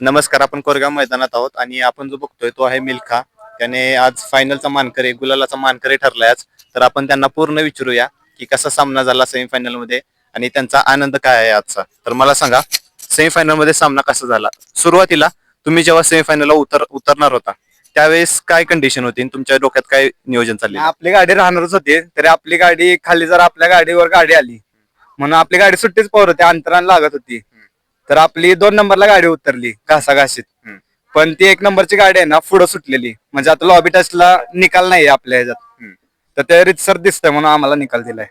नमस्कार आपण कोरगाव मैदानात आहोत आणि आपण जो बघतोय तो आहे मिल्खा. त्याने आज फायनलचा मानकरी गुलालाचा मानकरी ठरलाय आज. तर आपण त्यांना पूर्ण विचारूया की कसा सामना झाला सेमीफायनलमध्ये आणि त्यांचा आनंद काय आहे आजचा. तर मला सांगा सेमीफायनलमध्ये सामना कसा झाला? सुरुवातीला तुम्ही जेव्हा सेमीफायनलला उतर उतरणार होता त्यावेळेस काय कंडिशन होती आणि तुमच्या डोक्यात काय नियोजन चालले आपली गाडी राहणारच होती तरी आपली गाडी खाली जर आपल्या गाडीवर गाडी आली म्हणून आपली गाडी सुट्टीच पोर होती अंतराने लागत होती. तर आपली दोन नंबरला गाडी उतरली घासाघाशीत. हम्म. पण ती एक नंबरची गाडी आहे ना पुढं सुटलेली. म्हणजे आता लॉबी टचला निकाल नाही आपल्या ह्याच्यात. हम्म. तर ते रितसर दिसतंय म्हणून आम्हाला निकाल दिलाय.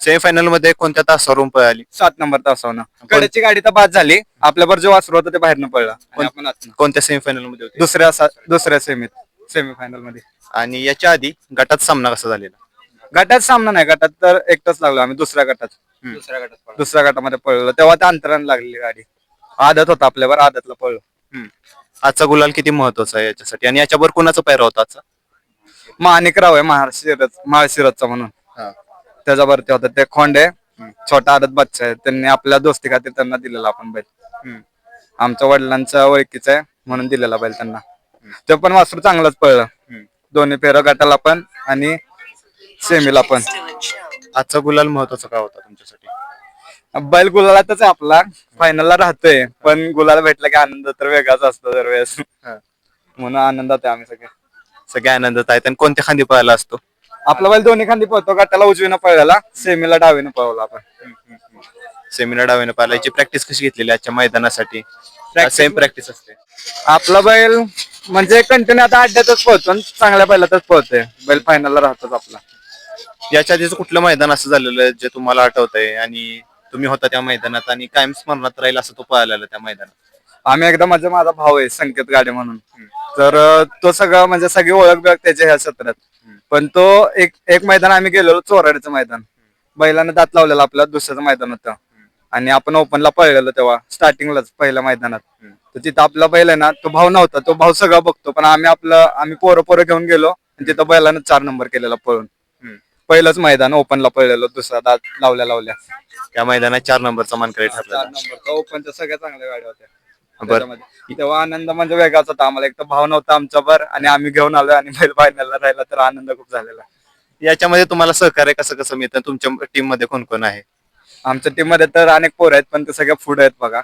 सेमीफायनलमध्ये कोणत्या तासावरून पळाली? सात नंबर तासावनं कडेची गाडी तर बाद झाली. आपल्यावर जो वासरू होता ते बाहेरनं पडला आणि आपण आतनं. कोणत्या सेमीफायनलमध्ये होते? दुसऱ्या सा- दुसऱ्या सेमीत सेमीफायनलमध्ये आणि याच्या आधी गटात सामना कसा झालेला? गटात सामना नाही गटात तर एकटाच लागलो आम्ही दुसऱ्या गटात. हम्म. दुसऱ्या गटात दुसऱ्या गटामध्ये पळलो तेव्हा त्या अंतराने लागलेली गाडी. आदत होता आपल्यावर आदतला पळलो. हम्म. आजचा गुलाल किती महत्त्वाचा आहे याच्यासाठी? आणि याच्यावर कोणाचा पैरा होता आजचा? माणिकराव आहे महाशिरत महाशिरतचा म्हणून. त्याच्यावरती होता ते खोंडे छोटा आदत बच्चा आहे. त्यांनी आपल्या दोस्ती खातीर त्यांना दिलेला आपण बैल. हम्म. आमच्या वडिलांच्या ओळखीचा आहे म्हणून दिलेला बैल त्यांना. ते पण वासरू चांगलाच पळलं. दोन्ही फेर गटाला पण आणि सेमीला पण. आजचा गुलाल महत्त्वाचा का होता तुमच्यासाठी? बैल गुलालातच आहे आपला. फायनलला राहतोय. पण गुलाल भेटला की आनंद तर वेगळाच असतो दरवेळेस. हा. म्हणून आनंदात आहे आम्ही सगळे. सगळ्या आनंदात आहेत आणि कोणत्या खांदी पळाला असतो? आपला बैल दोन्ही खांदी पळतो गटाला उजवीनं पळलेला सेमीला डावीनं पळवला आपण. सेमिनार डाव्याने पळाला. याची प्रॅक्टिस कशी घेतलेली आजच्या मैदानासाठी? सेम प्रॅक्टिस असते. आपला बैल म्हणजे कंटिन्यू आता अड्ड्यातच पळतो आणि चांगल्या बैलातच पळतोय. बैल फायनलला राहतोच आपला. याच्या आधीच कुठलं मैदान असं झालेलं आहे जे तुम्हाला आठवतंय? आणि तुम्ही होता त्या मैदानात आणि कायम स्मरणात राहील असं तो पळालेला त्या मैदानात. आम्ही एकदा म्हणजे माझा भाऊ आहे संकेत गाडे म्हणून. तर अं, तो सगळं म्हणजे सगळी ओळख बिळख त्याच्या ह्या सत्रात. पण तो एक एक मैदान आम्ही गेलेलो चोराडीचं मैदान. बैलानं दात लावलेला आपल्या दुसऱ्याचं मैदान होतं. आणि आपण ओपनला पळलेलो तेव्हा स्टार्टिंगलाच पहिल्या मैदानात. तर तिथं आपला बैल आहे ना तो भाऊ नव्हता तो भाऊ सगळं बघतो. पण आम्ही आपलं आम्ही पोरं पोरं घेऊन गेलो आणि तिथं बैलानं चार नंबर केलेला पळून. पहिलंच मैदान ओपनला पळलेलो दुसरा दात लावल्या लावल्या. त्या मैदानात चार नंबरचा मानकरी ठरला चार नंबर ओपनच्या सगळ्या चांगल्या गाड्या होत्या. बरं. त्याच्यामध्ये. तेव्हा आनंद म्हणजे वेगळाच होता. आम्हाला एक तर भाव नव्हता आमचा बर. आणि आम्ही घेऊन आलोय आणि बैल फायनलला राहिला तर आनंद खूप झालेला. याच्यामध्ये तुम्हाला सहकार्य कसं कसं मिळतं? तुमच्या टीममध्ये कोण कोण आहे? आमच्या टीममध्ये तर अनेक पोर आहेत पण ते सगळे पुढे आहेत बघा.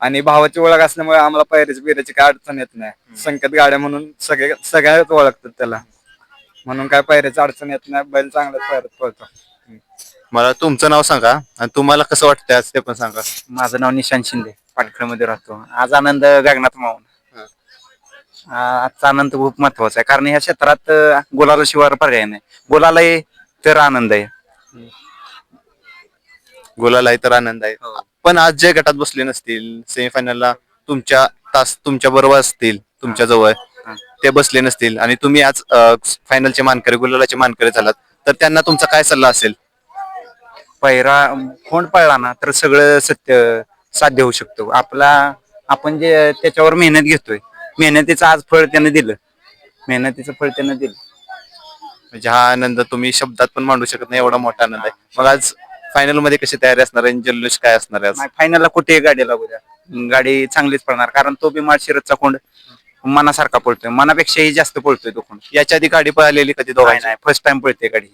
आणि भावाची ओळख असल्यामुळे आम्हाला पैऱ्याची बिऱ्याची काय अडचण येत नाही. संकेत गाड्या म्हणून सगळे सगळ्याच ओळखतात त्याला. म्हणून काय पैऱ्याची अडचण येत नाही बैल चांगल्याच पैऱ्यात पळतो. मला तुमचं नाव सांगा आणि तुम्हाला कसं वाटतंय आज ते पण सांगा. माझं नाव निशांत शिंदे पाटखळमध्ये राहतो. आज आनंद गगनात मावून. आ- आजचा आनंद खूप महत्त्वाचा आहे कारण ह्या क्षेत्रात अ, गुलाला शिवार पर्याय नाही. गुलाला आहे तर आनंद आहे. गुलाल तर आनंद आहे. पण आज जे गटात बसले नसतील सेमीफायनलला तुमच्या तास तुमच्या बरोबर असतील तुमच्या जवळ. ते बसले नसतील आणि तुम्ही आज फायनलचे मानकरी गुलालाचे मानकरी झालात तर त्यांना तुमचा काय सल्ला असेल? पैरा खोंड पळला ना तर सगळं सत्य साध्य होऊ शकतो. आपला आपण जे त्याच्यावर मेहनत घेतोय मेहनतीचं आज फळ त्यानं दिलं. मेहनतीचं फळ त्यानं दिलं. म्हणजे हा आनंद तुम्ही शब्दात पण मांडू शकत नाही एवढा मोठा आनंद आहे. मग आज फायनलमध्ये कशी तयारी असणार आहे जल्लोष काय असणार आहे आज? फायनलला कुठेही गाडी लागू द्या. गाडी चांगलीच पळणार कारण तो बी माळशिरतचा खोंड मनासारखा पळतोय मनापेक्षाही जास्त पळतोय तो खोंड याच्या आधी गाडी पळालेली कधी दोघांची? नाही फर्स्ट टाइम पळते गाडी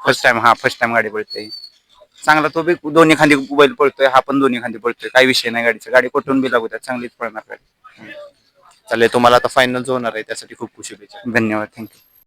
फर्स्ट टाइम हा फर्स्ट टाइम गाडी पळते चांगला तो बी दोन्ही खांदी बैल पळतोय हा पण दोन्ही खांदी पळतोय. काही विषय नाही गाडीचा. गाडी कुठून बी लागू द्या चांगलीच पळणार गाडी. चालेल तुम्हाला आता फायनल जो होणार आहे त्यासाठी खूप खूप शुभेच्छा. धन्यवाद थँक्यू